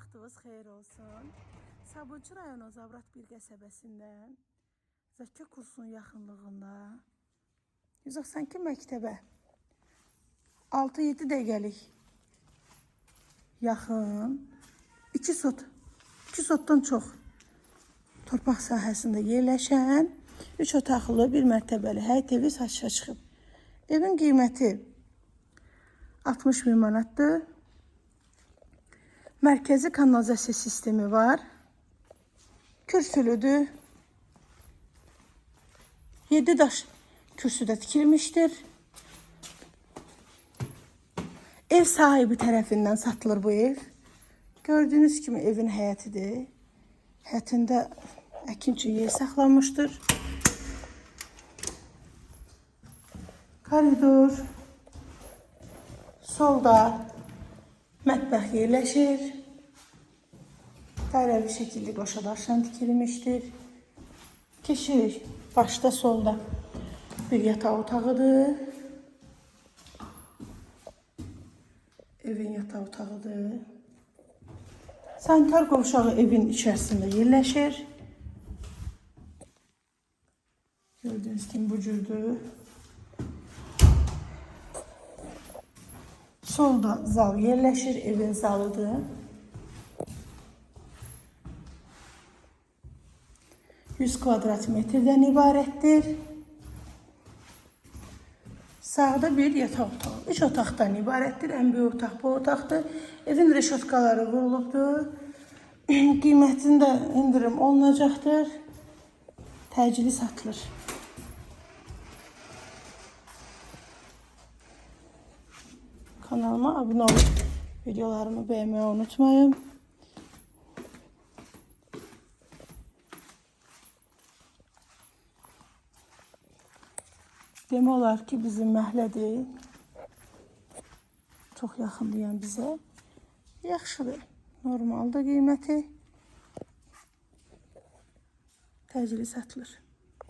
Vaxtınız xeyir olsun. Sabunçu rayonu Zavrat bir qəsəbəsindən Zəkkə kursunun yaxınlığında 192 məktəbə 6-7 dəqiqəlik yaxın 2 sot 2 sotdan çox torpaq sahəsində yerləşən 3 otaqlı, bir mərtəbəli həyət evi satışa çıxıb. Evin qiyməti 60 min manatdır. Mərkəzi kanalizasiya sistemi var. Kürsülüdür. 7 daş kürsüdə tikilmişdir. Ev sahibi tərəfindən satılır bu ev. Gördüyünüz kimi evin həyətidir. Həyətində əkin üçün yer saxlanmışdır. Koridor. Solda mətbəx yerləşir. Dairəvi şəkildə qoşa daşla tikilmişdir. Keçirik. Başda solda bir yataq otağıdır. Evin yataq otağıdır. Sanitar qovşağı evin içərisində yerləşir. Gördüyünüz kimi bu cürdür. Solda zal yerləşir, evin zalıdır. Yüz kvadrat metrdən ibarətdir. Sağda bir yataq otağı. Üç otaqdan ibarətdir. Ən böyük otaq bu otaqdır. Evin reşotkaları vurulubdur. Qiymətində indirim olunacaqdır. Təcili satılır. Kanalıma abone olup videolarımı beğenmeyi unutmayın. Demək olar ki, bizim məhəllədir. Çox yaxındır yəni bizə. Yaxşıdır. Normaldır qiyməti. Təcili satılır.